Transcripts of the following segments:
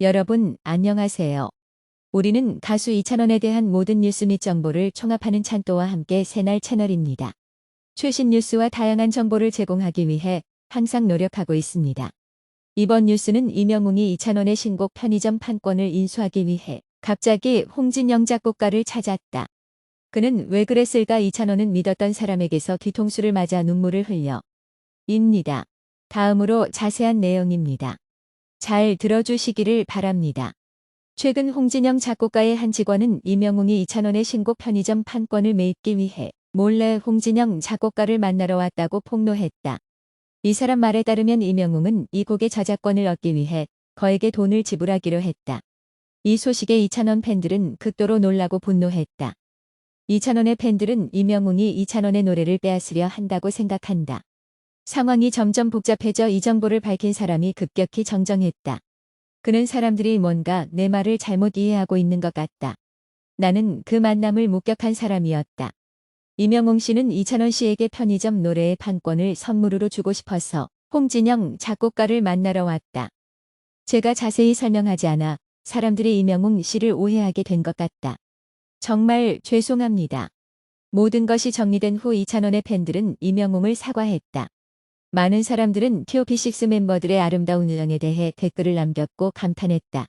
여러분, 안녕하세요. 우리는 가수 이찬원에 대한 모든 뉴스 및 정보를 총합하는 찬또와 함께 새날 채널입니다. 최신 뉴스와 다양한 정보를 제공하기 위해 항상 노력하고 있습니다. 이번 뉴스는 이명웅이 이찬원의 신곡 편의점 판권을 인수하기 위해 갑자기 홍진영 작곡가를 찾았다. 그는 왜 그랬을까 이찬원은 믿었던 사람에게서 뒤통수를 맞아 눈물을 흘려. 입니다. 다음으로 자세한 내용입니다. 잘 들어주시기를 바랍니다. 최근 홍진영 작곡가의 한 직원은 이명웅이 이찬원의 신곡 편의점 판권을 매입기 위해 몰래 홍진영 작곡가를 만나러 왔다고 폭로했다. 이 사람 말에 따르면 이명웅은 이 곡의 저작권을 얻기 위해 거에게 돈을 지불하기로 했다. 이 소식에 이찬원 팬들은 극도로 놀라고 분노했다. 이찬원의 팬들은 이명웅이 이찬원의 노래를 빼앗으려 한다고 생각한다. 상황이 점점 복잡해져 이 정보를 밝힌 사람이 급격히 정정했다. 그는 사람들이 뭔가 내 말을 잘못 이해하고 있는 것 같다. 나는 그 만남을 목격한 사람이었다. 이명웅 씨는 이찬원 씨에게 편의점 노래의 판권을 선물로 주고 싶어서 홍진영 작곡가를 만나러 왔다. 제가 자세히 설명하지 않아 사람들이 이명웅 씨를 오해하게 된 것 같다. 정말 죄송합니다. 모든 것이 정리된 후 이찬원의 팬들은 이명웅을 사과했다. 많은 사람들은 TOP6 멤버들의 아름다운 운영에 대해 댓글을 남겼고 감탄했다.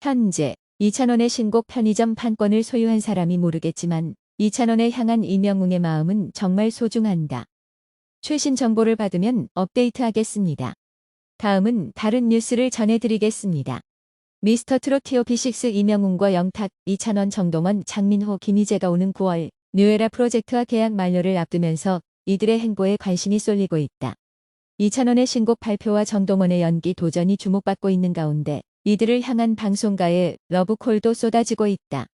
현재 2,000원의 신곡 편의점 판권을 소유한 사람이 모르겠지만 2,000원에 향한 이명웅의 마음은 정말 소중한다. 최신 정보를 받으면 업데이트하겠습니다. 다음은 다른 뉴스를 전해드리겠습니다. 미스터 트롯 TOP6 이명웅과 영탁, 이찬원, 정동원, 장민호, 김희재가 오는 9월 뉴에라 프로젝트와 계약 만료를 앞두면서 이들의 행보에 관심이 쏠리고 있다. 이찬원의 신곡 발표와 정동원의 연기 도전이 주목받고 있는 가운데 이들을 향한 방송가의 러브콜도 쏟아지고 있다.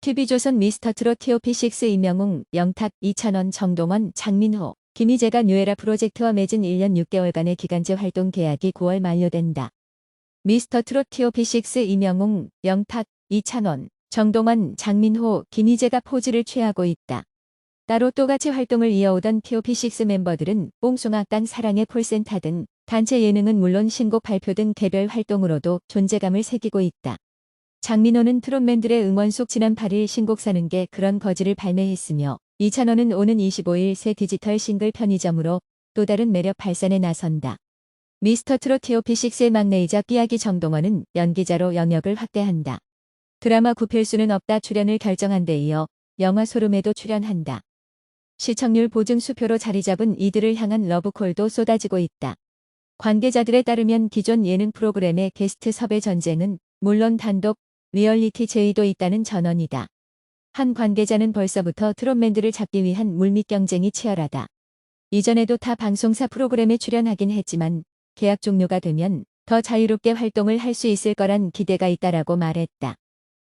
TV조선 미스터트롯 TOP6 이명웅, 영탁, 이찬원, 정동원, 장민호, 김희재가 뉴에라 프로젝트와 맺은 1년 6개월간의 기간제 활동 계약이 9월 만료된다. 미스터트롯 TOP6 이명웅, 영탁, 이찬원, 정동원, 장민호, 김희재가 포즈를 취하고 있다. 따로 또같이 활동을 이어오던 TOP6 멤버들은 뽕송악단 사랑의 콜센터 등 단체 예능은 물론 신곡 발표 등 개별 활동으로도 존재감을 새기고 있다. 장민호는 트롯맨들의 응원 속 지난 8일 신곡 사는 게 그런 거지를 발매했으며 이찬원은 오는 25일 새 디지털 싱글 편의점으로 또 다른 매력 발산에 나선다. 미스터 트롯 TOP6의 막내이자 삐약이 정동원은 연기자로 영역을 확대한다. 드라마 구필수는 없다 출연을 결정한 데 이어 영화 소름에도 출연한다. 시청률 보증 수표로 자리 잡은 이들을 향한 러브콜도 쏟아지고 있다. 관계자들에 따르면 기존 예능 프로그램의 게스트 섭외 전쟁은 물론 단독 리얼리티 제의도 있다는 전언이다. 한 관계자는 벌써부터 트롯맨들을 잡기 위한 물밑 경쟁이 치열하다. 이전에도 타 방송사 프로그램에 출연하긴 했지만 계약 종료가 되면 더 자유롭게 활동을 할 수 있을 거란 기대가 있다라고 말했다.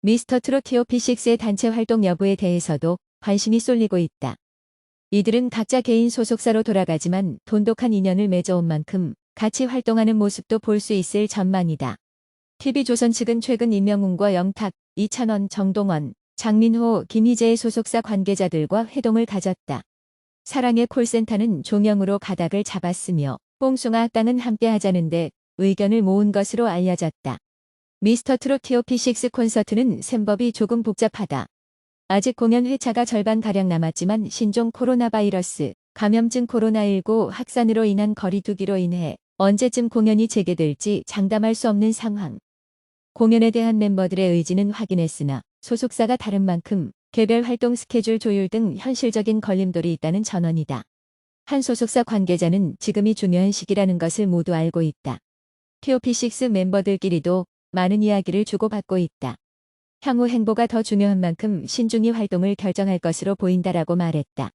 미스터 트롯 TOP6의 단체 활동 여부에 대해서도 관심이 쏠리고 있다. 이들은 각자 개인 소속사로 돌아가지만 돈독한 인연을 맺어온 만큼 같이 활동하는 모습도 볼 수 있을 전망이다. TV조선 측은 최근 임명웅과 영탁, 이찬원, 정동원, 장민호, 김희재의 소속사 관계자들과 회동을 가졌다. 사랑의 콜센터는 종영으로 가닥을 잡았으며 뽕송아 악당은 함께 하자는데 의견을 모은 것으로 알려졌다. 미스터 트롯 TOP6 콘서트는 셈법이 조금 복잡하다. 아직 공연 회차가 절반가량 남았지만 신종 코로나 바이러스, 감염증 코로나19 확산으로 인한 거리두기로 인해 언제쯤 공연이 재개될지 장담할 수 없는 상황. 공연에 대한 멤버들의 의지는 확인했으나 소속사가 다른 만큼 개별 활동 스케줄 조율 등 현실적인 걸림돌이 있다는 전언이다. 한 소속사 관계자는 지금이 중요한 시기라는 것을 모두 알고 있다. TOP6 멤버들끼리도 많은 이야기를 주고받고 있다. 향후 행보가 더 중요한 만큼 신중히 활동을 결정할 것으로 보인다라고 말했다.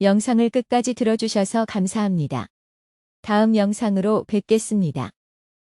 영상을 끝까지 들어주셔서 감사합니다. 다음 영상으로 뵙겠습니다.